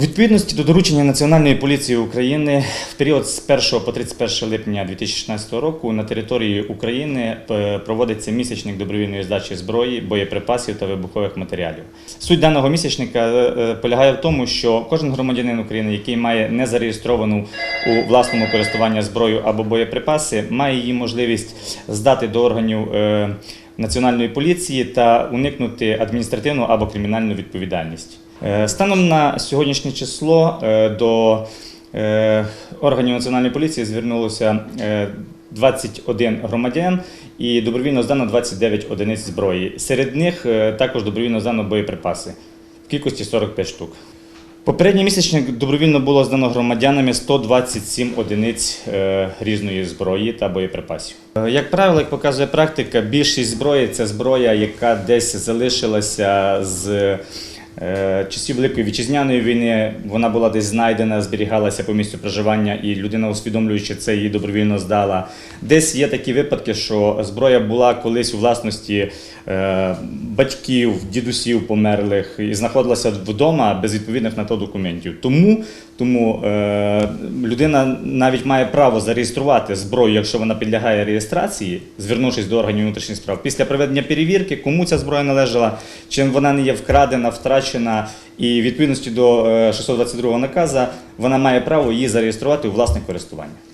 Відповідності до доручення Національної поліції України в період з 1 по 31 липня 2016 року на території України е, проводиться місячник добровільної здачі зброї, боєприпасів та вибухових матеріалів. Суть даного місячника е, е, полягає в тому, що кожен громадянин України, який має незареєстровану у власному користуванні зброю або боєприпаси, має її можливість здати до органів. Національної поліції та уникнути адміністративну або кримінальну відповідальність. Е, Станом на сьогоднішнє число е, до е, органів Національної поліції звернулося е, 21 громадян і добровільно здано 29 одиниць зброї. Серед них також добровільно здано боєприпаси в кількості 45 штук. Попередній місячник добровільно було здано громадянами 127 одиниць е, різної зброї та боєприпасів. Е, Як правило, як показує практика, більшість зброї це зброя, яка десь залишилася з часів Великої вітчизняної війни. Вона була десь знайдена, зберігалася по місцю проживання, і людина, усвідомлюючи це, її добровільно здала. Десь є такі випадки, що зброя була колись у власності е, батьків, дідусів померлих і знаходилася вдома без відповідних на то документів. Тому, тому е, людина навіть має право зареєструвати зброю, якщо вона підлягає реєстрації, звернувшись до органів внутрішніх справ. Після проведення перевірки, кому ця зброя належала, чим вона не є вкрадена, втрачена, і відповідності до е, 622 наказу вона має право її зареєструвати у власне користування.